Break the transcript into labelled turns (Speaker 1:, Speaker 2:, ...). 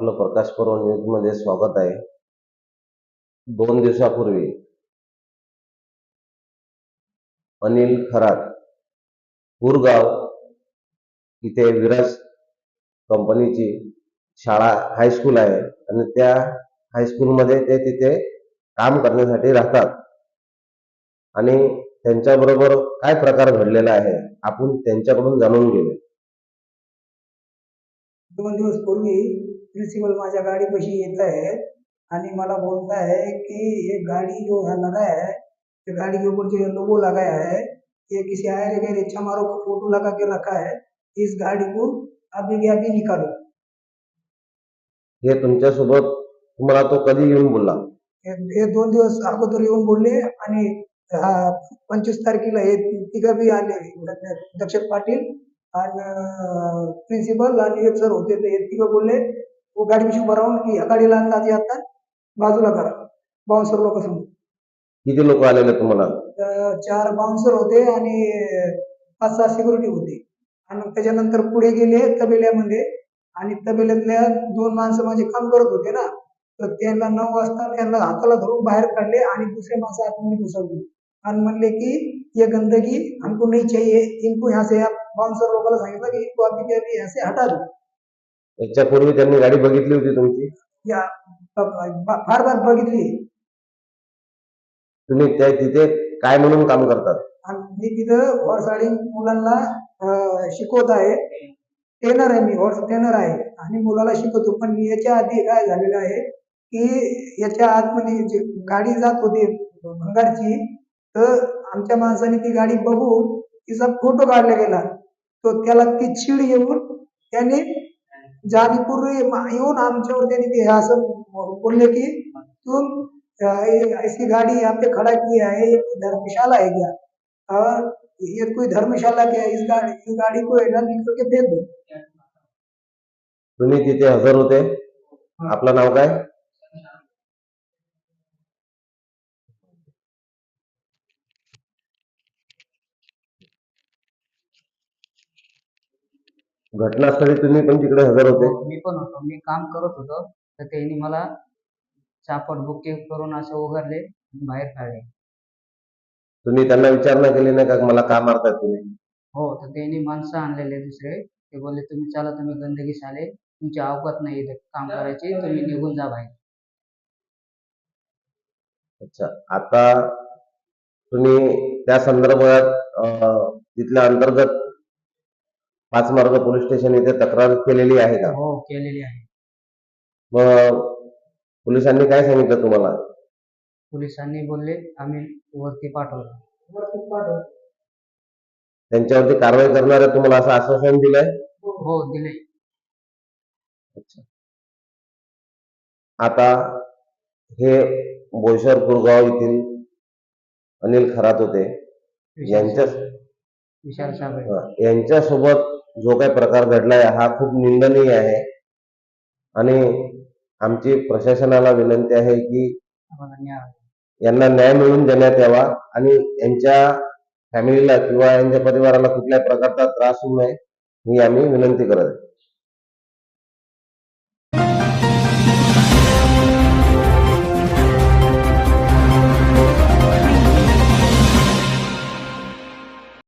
Speaker 1: आपलं प्रकाश पर्व न्यूजमध्ये स्वागत आहे. दोन दिवसापूर्वी अनिल खरात पुरगाव इथे विराज कंपनीची शाळा हायस्कूल आहे आणि त्या हायस्कूलमध्ये ते तिथे काम करण्यासाठी राहतात. आणि त्यांच्याबरोबर काय प्रकार घडलेला आहे आपण त्यांच्याकडून जाणून घेऊ
Speaker 2: दोन दिवस पूर्वी प्रिन्सिपल माझ्या गाडीपाशी येत आहे आणि मला बोलता है कि ये गाड़ी जो है लगाया है ये गाड़ी के ऊपर जो लोगो लगाया है ये किसी आयर गैर चमारों का फोटो लगा के रखा है. इस गाड़ी को अभी के अभी निकालो.
Speaker 1: हे तुमच्यासोबत तुम्हाला तो कधी येऊन बोलला?
Speaker 2: हे हे दोन दिवस अगोदर येऊन बोलले आणि हा पंचवीस तारखेला हे तिघं बी आले. दक्षिण पाटील आणि प्रिन्सिपल आणि एक सर होते ते हे तिघं बोलले. वो गाडी पिशवी उभं की ह्या गाडीला अंदाज आता बाजूला करा. बाउन्सर लोक समोर.
Speaker 1: किती लोक आलेले तुम्हाला?
Speaker 2: चार बाउन्सर होते आणि पाच सहा सिक्युरिटी होते. आणि मग त्याच्यानंतर पुढे गेले तबेल्यामध्ये आणि तबेल्यातल्या दोन माणसं माझे काम करत होते ना तर त्यांना नऊ वाजता त्यांना हाताला धरून बाहेर काढले आणि दुसरे माणसं आतमध्ये घुसवले. आणि म्हणले की ये गंदगी हमको नहीं चाहिए. इनको यहाँ से आप बाउन्सर लोकांना सांगितलं की इनको अभी के अभी यहाँ से हटा दो.
Speaker 1: याच्यापूर्वी त्यांनी गाडी बघितली होती तुमची?
Speaker 2: या ब- फार फार बघितली.
Speaker 1: तुम्ही त्या तिथे काय म्हणून काम करतात?
Speaker 2: आणि मी तिथं हॉर्स रायडिंग मुलांना अं, शिकवत आहे. ट्रेनर आहे मी हॉर्स ट्रेनर आहे. आणि मुलाला शिकवतो. पण याच्या आधी काय झालेलं आहे की याच्या आतमध्ये जी गाडी जात होती भंगारची तर आमच्या माणसाने ती गाडी बघून तिचा फोटो काढला गेला. तो त्याला ती चीड येऊन त्याने जाणीवपूर्वी येऊन आमच्यावर त्यांनी ते असं बोलले की तुम ऐसी गाड़ी यहाँ पे खड़ा किया है ये कोई धर्मशाला है क्या? और ये कोई धर्मशाला क्या इस गाड़ी इस गाड़ी को ना निकल के फेंक दो।
Speaker 1: तुम्ही तिथे हजर होते? आपलं नाव काय? घटनास्थळी तुम्ही पण तिकडे हजर होते?
Speaker 3: हो, मी पण होतो. मी काम करत होतो. तर त्यांनी मला चापट बुक्के करून असे उघडले आणि बाहेर काढले.
Speaker 1: तुम्ही त्यांना विचारणा केली नाही का? मला का मारतात तुम्ही?
Speaker 3: हो तर त्यांनी माणसं आणलेले दुसरे. ते बोलले तुम्ही चला तुम्ही गंदगी आले. तुमची अवकात नाही इथे. काम करायची. तुम्ही निघून जा बाहेर.
Speaker 1: अच्छा. आता तुम्ही त्या संदर्भात अं, तिथल्या अंतर्गत पाच मार्ग पोलीस स्टेशन इथे तक्रार केलेली आहे का?
Speaker 3: हो केलेली आहे.
Speaker 1: मग पोलिसांनी काय सांगितलं तुम्हाला?
Speaker 3: पोलिसांनी बोलले आम्ही वरती पाठवलं
Speaker 2: वरती पाठव.
Speaker 1: त्यांच्यावरती कारवाई करणार आहे तुम्हाला असं आश्वासन दिलंय?
Speaker 3: हो दिले
Speaker 1: अच्छा. आता हे बोईसर कुरगाव येथील अनिल खरात होते. यांच्या
Speaker 3: विशाल साबळे
Speaker 1: अं, यांच्यासोबत जो काही प्रकार घडलाय हा खूप निंदनीय आहे. आणि आमची प्रशासनाला विनंती आहे की यांना न्याय मिळवून देण्यात यावा आणि यांच्या फॅमिलीला किंवा यांच्या परिवाराला कुठल्याही प्रकारचा त्रास होऊ नये ही आम्ही विनंती करत आहे.